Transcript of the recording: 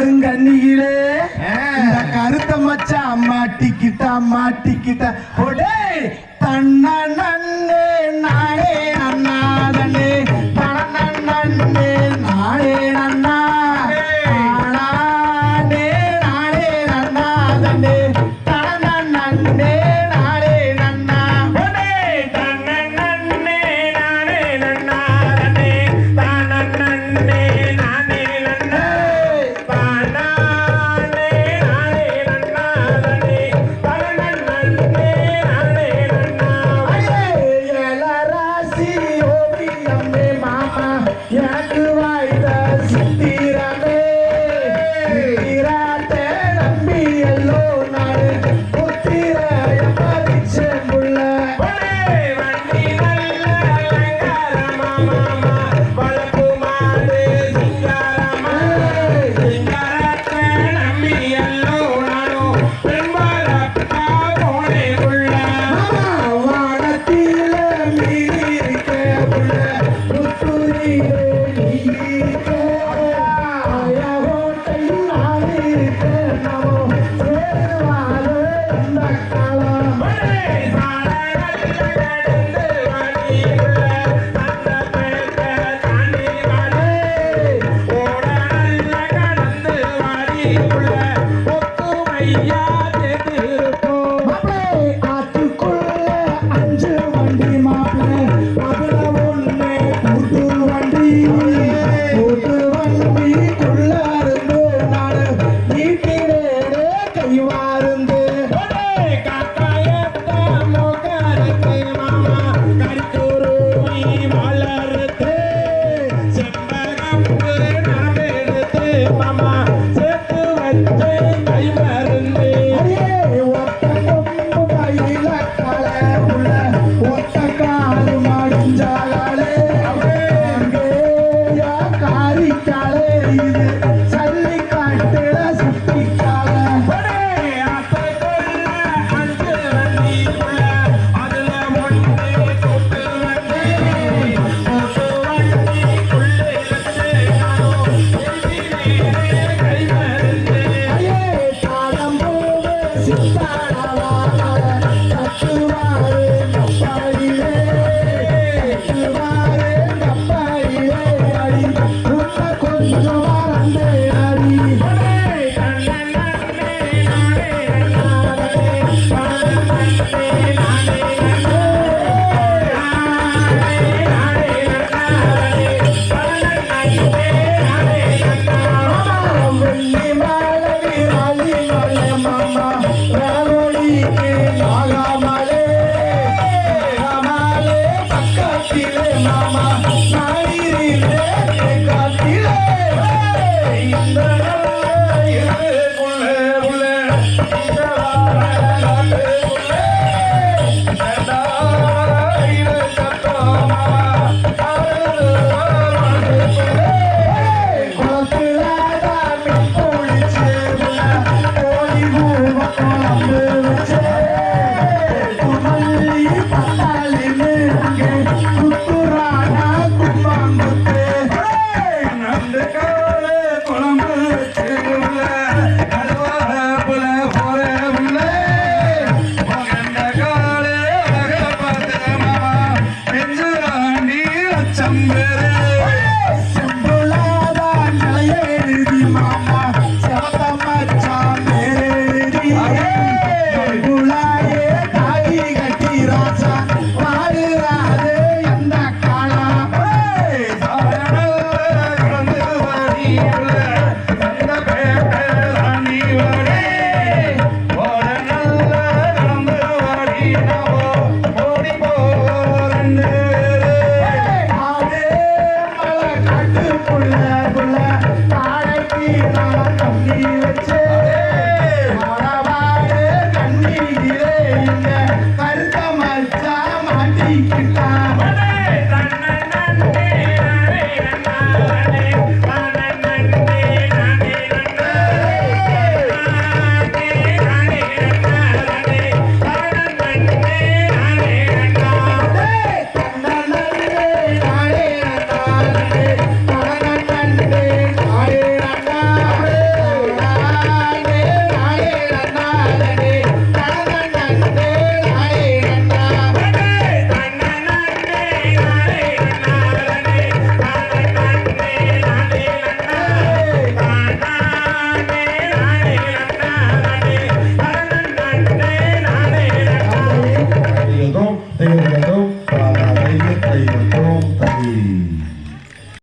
கருங்கண்ணியிலே. இந்த கருத்த மச்சா மாட்டிக்கிட்டா மாட்டிக்கிட்டா ஒடே தன்ன நன்னே நானே அண்ணாதண்ணே. பார்த்தாலே ஆகாமா better